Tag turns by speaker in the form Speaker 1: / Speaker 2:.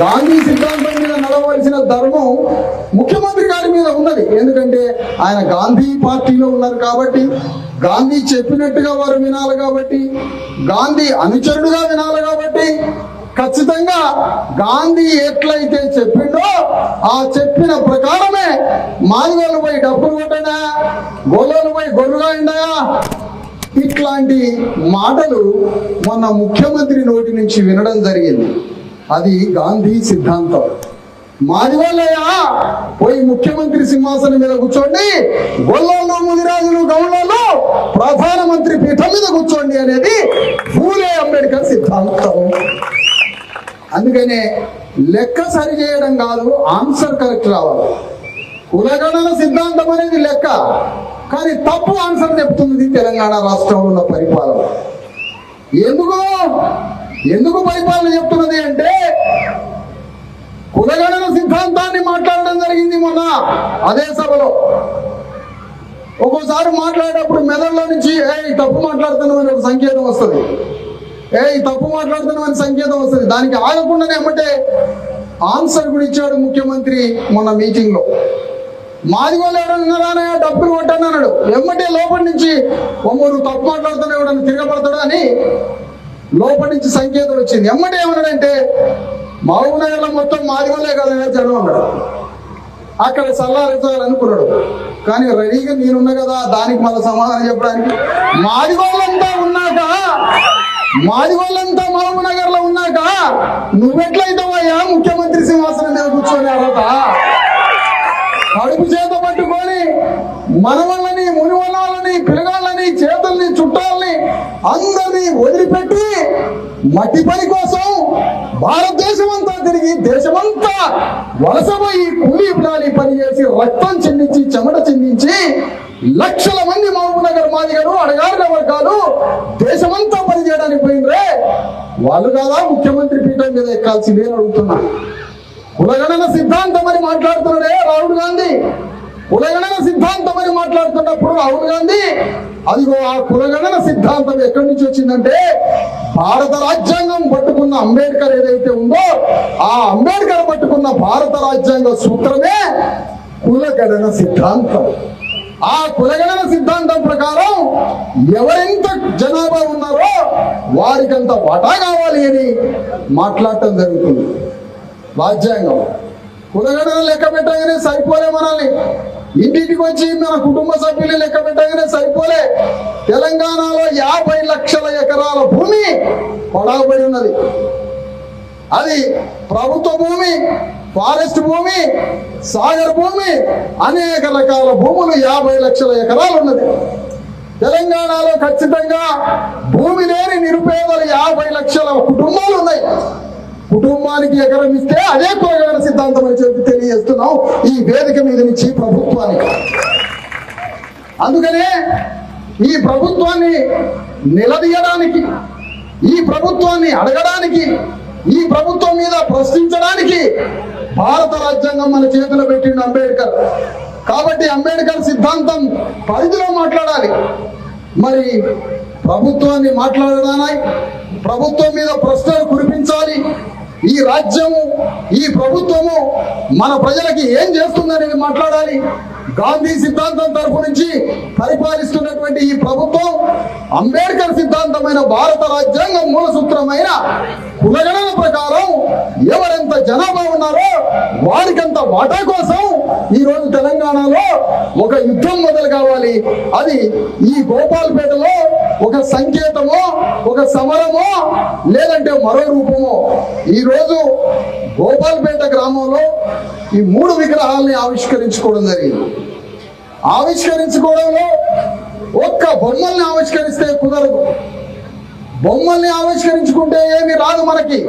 Speaker 1: గాంధీ సిద్ధాంతం మీద నడవలసిన ధర్మం ముఖ్యమంత్రి గారి మీద ఉన్నది. ఎందుకంటే ఆయన గాంధీ పార్టీలో ఉన్నారు కాబట్టి గాంధీ చెప్పినట్టుగా వారు వినాలి కాబట్టి గాంధీ అనుచరుడుగా వినాలి కాబట్టి ఖచ్చితంగా గాంధీ ఎట్లయితే చెప్పిండో ఆ చెప్పిన ప్రకారమే మాదిగోలు పోయి డబ్బులు కొట్టడా గొల్లలు పోయి గొర్రుగా ఇట్లాంటి మాటలు మొన్న ముఖ్యమంత్రి నోటి నుంచి వినడం జరిగింది. అది గాంధీ సిద్ధాంతం. మాదివాళ్ళయ్యా పోయి ముఖ్యమంత్రి సింహాసనం మీద కూర్చోండి. గొల్లలో ముదిరాజులు గౌళ్ళలో ప్రధానమంత్రి పీఠం మీద కూర్చోండి అనేది ఫూలే అంబేద్కర్ సిద్ధాంతం. అందుకనే లెక్క సరి చేయడం కాదు ఆన్సర్ కరెక్ట్ రావాలి. కులగణన సిద్ధాంతం అనేది లెక్క కానీ తప్పు ఆన్సర్ చెప్తుంది తెలంగాణ రాష్ట్రంలో ఉన్న పరిపాలన. ఎందుకో? ఎందుకు పరిపాలన చెప్తున్నది అంటే కులగణన సిద్ధాంతాన్ని మాట్లాడడం జరిగింది మొన్న అదే సభలో. ఒక్కోసారి మాట్లాడేటప్పుడు మెదడులో నుంచి ఏ తప్పు మాట్లాడుతున్నామని ఒక సంకేతం వస్తుంది. ఏ తప్పు మాట్లాడుతున్నామని సంకేతం వస్తుంది. దానికి ఆగకుండానే ఏమంటే ఆన్సర్ కూడా ఇచ్చాడు ముఖ్యమంత్రి మొన్న మీటింగ్లో మాదిగోళ్ళు ఎవరన్నారా డబ్బులు కొట్టాను అన్నాడు. ఎమ్మటే లోపల నుంచి ఒమ్మ నువ్వు తప్పు మాట్లాడుతున్నావు ఎవడన్నా తిరగబడతాడు అని లోపలి నుంచి సంకేతం వచ్చింది. ఎమ్మటే ఏమన్నాడంటే మహబూబ్ నగర్లో మొత్తం మాదిగోళ్ళే కదా జనం అన్నాడు. అక్కడ సల్లారించాలనుకున్నాడు కానీ రెడీగా నేనున్నా కదా దానికి మళ్ళీ సమాధానం చెప్పడానికి. మాదిగోళ్ళంతా ఉన్నాక మాదిగోళ్ళంతా మహబూబ్ నగర్లో ఉన్నాక నువ్వెట్లయితావయ్యా ముఖ్యమంత్రి సింహాసనం మీద కూర్చొని అర్హత కడుపు చేత పట్టుకొని మనవళ్ళని మునివలాలని పిలగాళ్ళని అందరినీ వదిలిపెట్టి మట్టి పని కోసం భారతదేశం అంతా తిరిగి దేశమంతా వలసపోయి కూలీ ప్రాణి పనిచేసి రక్తం చెందించి చెమట చెందించి లక్షల మంది మహబూబ్ నగర్ మాదిగలు అడగారిన వర్గాలు దేశమంతా పని చేయడానికి పోయినరే వాళ్ళు కాదా ముఖ్యమంత్రి పీఠం మీద ఎక్కాల్సిందే అని అడుగుతున్నా. కులగణన సిద్ధాంతం అని మాట్లాడుతున్నాడే రాహుల్ గాంధీ. కులగణన సిద్ధాంతం అని మాట్లాడుతున్నప్పుడు రాహుల్ గాంధీ అదిగో ఆ కులగణన సిద్ధాంతం ఎక్కడి నుంచి వచ్చిందంటే భారత రాజ్యాంగం పట్టుకున్న అంబేద్కర్ ఏదైతే ఉందో ఆ అంబేద్కర్ పట్టుకున్న భారత రాజ్యాంగ సూత్రమే కులగణన సిద్ధాంతం. ఆ కులగణన సిద్ధాంతం ప్రకారం ఎవరెంత జనాభా ఉన్నారో వారికంత వాటా కావాలి అని మాట్లాడటం జరుగుతుంది. రాజ్యాంగం. కులగణన లెక్క పెట్టగానే సరిపోలే మనల్ని. ఇంటికి వచ్చి మన కుటుంబ సభ్యులు లెక్క పెట్టగానే సరిపోలే. తెలంగాణలో యాభై లక్షల ఎకరాల భూమి పడాబడి ఉన్నది. అది ప్రభుత్వ భూమి ఫారెస్ట్ భూమి సాగర్ భూమి అనేక రకాల భూములు యాభై లక్షల ఎకరాలు ఉన్నది. తెలంగాణలో ఖచ్చితంగా భూమి లేని నిరుపేదలు యాభై లక్షల కుటుంబాలు ఉన్నాయి. కుటుంబానికి ఎగరమిస్తే అదే కోయగల సిద్ధాంతం అని చెప్పి తెలియజేస్తున్నాం ఈ వేదిక మీద నుంచి ప్రభుత్వానికి. అందుకనే ఈ ప్రభుత్వాన్ని నిలదీయడానికి ఈ ప్రభుత్వాన్ని అడగడానికి ఈ ప్రభుత్వం మీద ప్రశ్నించడానికి భారత రాజ్యాంగం మన చేతిలో పెట్టిండు అంబేద్కర్ కాబట్టి అంబేద్కర్ సిద్ధాంతం పరిధిలో మాట్లాడాలి. మరి ప్రభుత్వాన్ని మాట్లాడడానికి ప్రభుత్వం మీద ప్రశ్నలు కురిపించాలి. ఈ రాజ్యము ఈ ప్రభుత్వము మన ప్రజలకి ఏం చేస్తుందనేది మాట్లాడాలి. గాంధీ సిద్ధాంతం తరపు నుంచి పరిపాలిస్తున్నటువంటి ఈ ప్రభుత్వం అంబేద్కర్ సిద్ధాంతమైన భారత రాజ్యాంగం మూల సూత్రమైన కులగణన ప్రకారం ఎవరెంత జనాభా ఉన్నారో వారికంత వాటా కోసం ఈరోజు తెలంగాణలో ఒక యుద్ధం మొదలు కావాలి. అది ఈ గోపాల్పేటలో ఒక సంకేతమో ఒక సమరమో లేదంటే మరో రూపమో. ఈరోజు గోపాల్పేట గ్రామంలో ఈ మూడు విగ్రహాల్ని ఆవిష్కరించుకోవడం జరిగింది. ఆవిష్కరించుకోవడంలో ఒక్క బొమ్మల్ని ఆవిష్కరిస్తే కుదరదు. బొమ్మల్ని ఆవిష్కరించుకుంటే ఏమి రాదు మనకి.